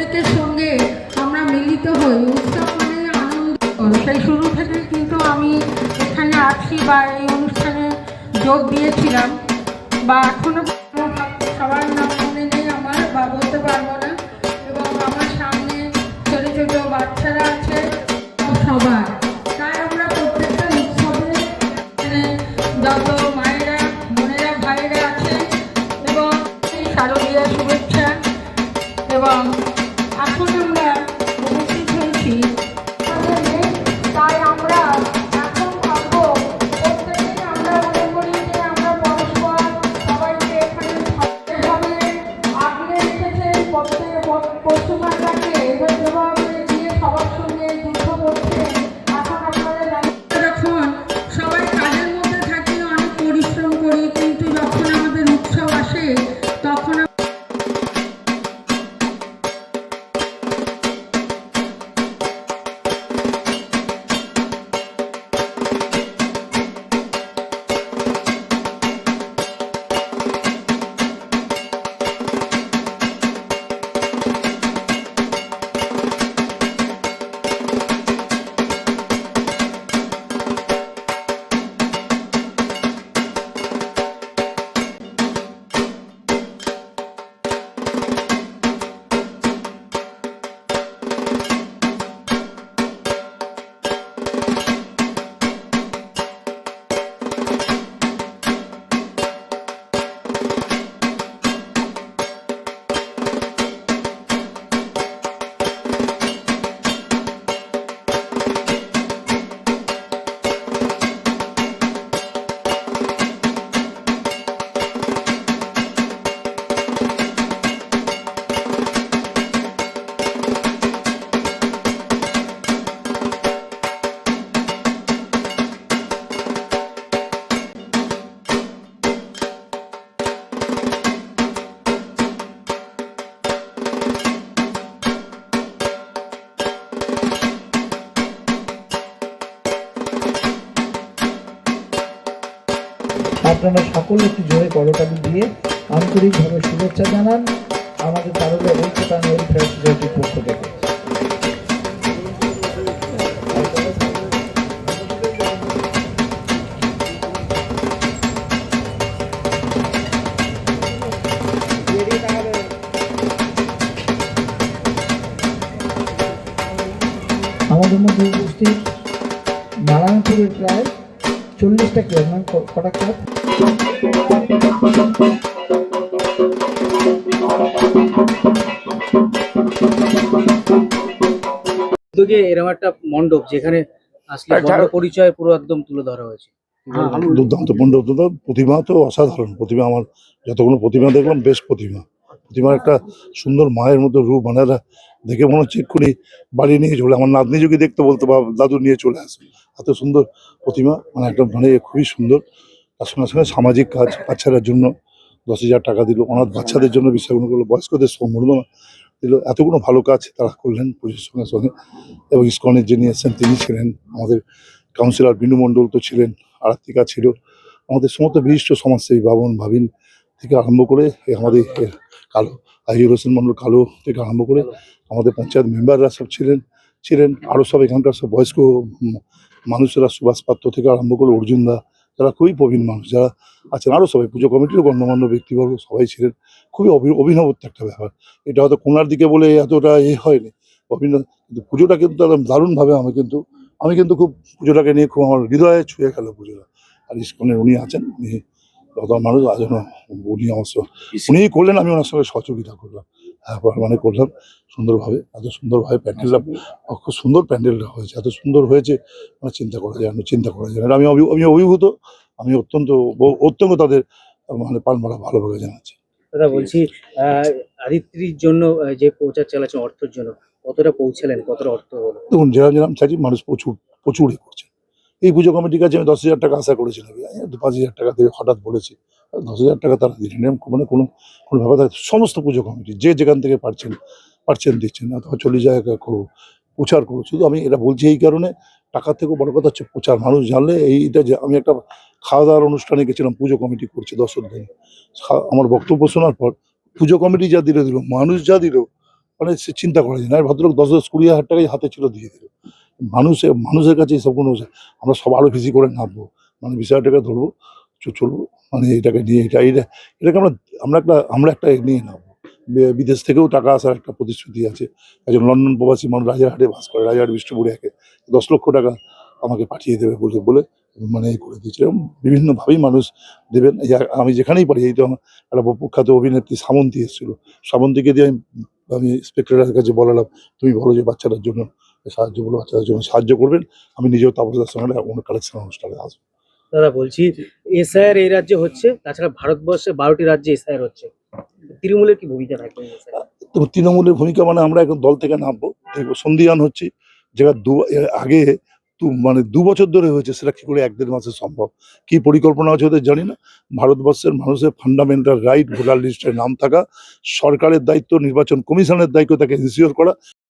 প্রত্যেকের সঙ্গে আমরা মিলিত হই। মানে আনন্দ সেই শুরু থেকে কিন্তু আমি এখানে আছি বা এই অনুষ্ঠানে যোগ দিয়েছিলাম বা এখনও প্রত্যেক পশ্চিমবাংলাকে এবার দিয়ে আপনারা সকলে একটু জোরে করতালি দিয়ে আন্তরিকভাবে শুভেচ্ছা জানান। আমাদের তারলে ঐক্যতান ওয়েলফেয়ার সোসাইটির পক্ষ থেকে আমাদের মধ্যে উপস্থিত নারায়ণপুরের প্রায় চল্লিশটা ক্লাব মানে কটা ক্লাব উদ্যোগে এরকম একটা মণ্ডপ যেখানে আসলে বর্ণ পরিচয় পুরো একদম তুলে ধরা হয়েছে। দুর্দান্ত মণ্ডপ তো প্রতিমা তো অসাধারণ। প্রতিমা আমার যতগুলো প্রতিমা দেখলাম বেশ প্রতিমা। প্রতিমার একটা সুন্দর মায়ের মতো রূপ মানে দেখে মনে হচ্ছে এক্ষুনি বাড়ি নিয়ে চলে আমার নাতনি যদি দেখতে বলতো বা দাদু নিয়ে চলে আসে। এত সুন্দর প্রতিমা মানে একটা মানে খুবই সুন্দর। তার সঙ্গে সঙ্গে সামাজিক কাজ বাচ্চাদের জন্য দশ হাজার টাকা দিল, অনাথ বাচ্চাদের জন্য বিষয়গুলো করল, বয়স্কদের সম্বর্ধনা দিল, এতগুলো ভালো কাজ তারা করলেন পুজোর সঙ্গে সঙ্গে। এবং ইস্কনের যিনি এসেছেন তিনি ছিলেন আমাদের কাউন্সিলর বিনু মণ্ডল তো ছিলেন আরাত্মিকা ছিল। আমাদের সমস্ত বিশিষ্ট সমাজসেবী বাবন, ভাবিন থেকে আরম্ভ করে আমাদের কালো আজির হোসেন মণ্ডল কালো থেকে আরম্ভ করে আমাদের পঞ্চায়েত মেম্বাররা সব ছিলেন ছিলেন। আরও সব এখানকার সব বয়স্ক মানুষেরা সুভাষ পাত্র থেকে আরম্ভ করে অর্জুনদা যারা খুবই প্রবীণ মানুষ যারা আছেন আরও সবাই পুজো কমিটির গণ্যমান্য ব্যক্তিবর্গ সবাই ছিলেন খুবই অভি- অভিনবত্ব একটা ব্যাপার। এটা হয়তো কোনার দিকে বলে এতটা এ হয়নি অভিনব কিন্তু পুজোটা কিন্তু একদম দারুণভাবে আমি কিন্তু আমি কিন্তু খুব পুজোটাকে নিয়ে খুব আমার হৃদয়ে ছুঁয়ে গেল পুজোটা। আর ইস্কনের উনি আছেন উনি মানুষ আছেন উনি আমার উনিই করলেন আমি ওনার সঙ্গে সহযোগিতা করলাম। মানে করলাম সুন্দরভাবে এত সুন্দরভাবে প্যান্ডেলটা খুব সুন্দর প্যান্ডেলটা হয়েছে এত সুন্দর হয়েছে মানে চিন্তা করা যায় না চিন্তা করা যায় না। আমি আমি অভিভূত আমি অত্যন্ত অত্যন্ত তাদের মানে পান মারা ভালোভাবে জানাচ্ছি। দাদা বলছি আদিত্রির জন্য যে প্রচার চালাচ্ছেন অর্থের জন্য কতটা পৌঁছালেন কতটা অর্থ হলো? দেখুন যেরকম যেরকম চাইছি মানুষ প্রচুর প্রচুর এ করছে। এই পুজো কমিটির কাছে আমি দশ হাজার টাকা আশা করেছিলাম দু পাঁচ হাজার টাকা দিয়ে হঠাৎ বলেছি দশ হাজার টাকা তারা দিলেন এরকম মানে কোনো কোনো ব্যাপার থাকে সমস্ত পুজো কমিটি, যে যেখান থেকে পারছেন পারছেন দিচ্ছেন, অথবা চল্লিশ জায়গা করো, প্রচার করো। শুধু আমি এটা বলছি এই কারণে টাকার থেকেও বড় কথা হচ্ছে প্রচার। মানুষ জানলে এইটা যে আমি একটা খাওয়া দাওয়ার অনুষ্ঠানে গেছিলাম, পুজো কমিটি করছে দর্শক দিন আমার বক্তব্য শোনার পর পুজো কমিটি যা দিল দিল, মানুষ যা দিল মানে সে চিন্তা করা যায় না। ভদ্রলোক দশ দশ কুড়ি হাজার টাকাই হাতে ছিল, দিয়ে দিল। মানুষের মানুষের কাছে এসব কোনো, আমরা সব আরও বেশি করে নামবো। মানে বিষয়টাকে ধরবো। চ- চলবো মানে এটাকে নিয়ে এটা এটা, এটাকে আমরা আমরা একটা আমরা একটা নিয়ে নামবো। বে- বিদেশ থেকেও টাকা আসার একটা প্রতিশ্রুতি আছে। একজন লন্ডন প্রবাসী মানুষ রাজারহাটে বাস করে, রাজারহাট বিষ্ণুপুরে একে দশ লক্ষ টাকা আমাকে পাঠিয়ে দেবে বলে বলে মানে করে দিয়েছে। এরকম বিভিন্নভাবেই মানুষ দেবেন। আমি যেখানেই পারি, এই তো আমার একটা প্রখ্যাত অভিনেত্রী সামন্তী এসেছিল। সামন্তীকে দিয়ে আমি আমি ইন্সপেক্টরের কাছে বলালাম, তুমি বলো যে বাচ্চাটার জন্য সাহায্য বলো, বাচ্চাটার জন্য সাহায্য করবেন। আমি নিজেও তাপসদার সঙ্গে কোনো কালেকশন অনুষ্ঠানে আসব। দাদা বলছি এসআইআর এই রাজ্যে হচ্ছে তাছাড়া ভারতবর্ষে বারোটি রাজ্যে এসআইআর হচ্ছে। তৃণমূলের কি ভূমিকা থাকবে তো তৃণমূলের ভূমিকা মানে আমরা এখন দল থেকে নামবো। দেখব সন্ধিয়ান হচ্ছে যেটা দু আগে মানে দু বছর ধরে হয়েছে সেটা কি করে এক দেড় মাসে সম্ভব? কি পরিকল্পনা আছে ওদের জানি না। ভারতবর্ষের মানুষের ফান্ডামেন্টাল রাইট ভোটার লিস্টে নাম থাকা সরকারের দায়িত্ব নির্বাচন কমিশনের দায়িত্ব তাকে ইনসিওর করা।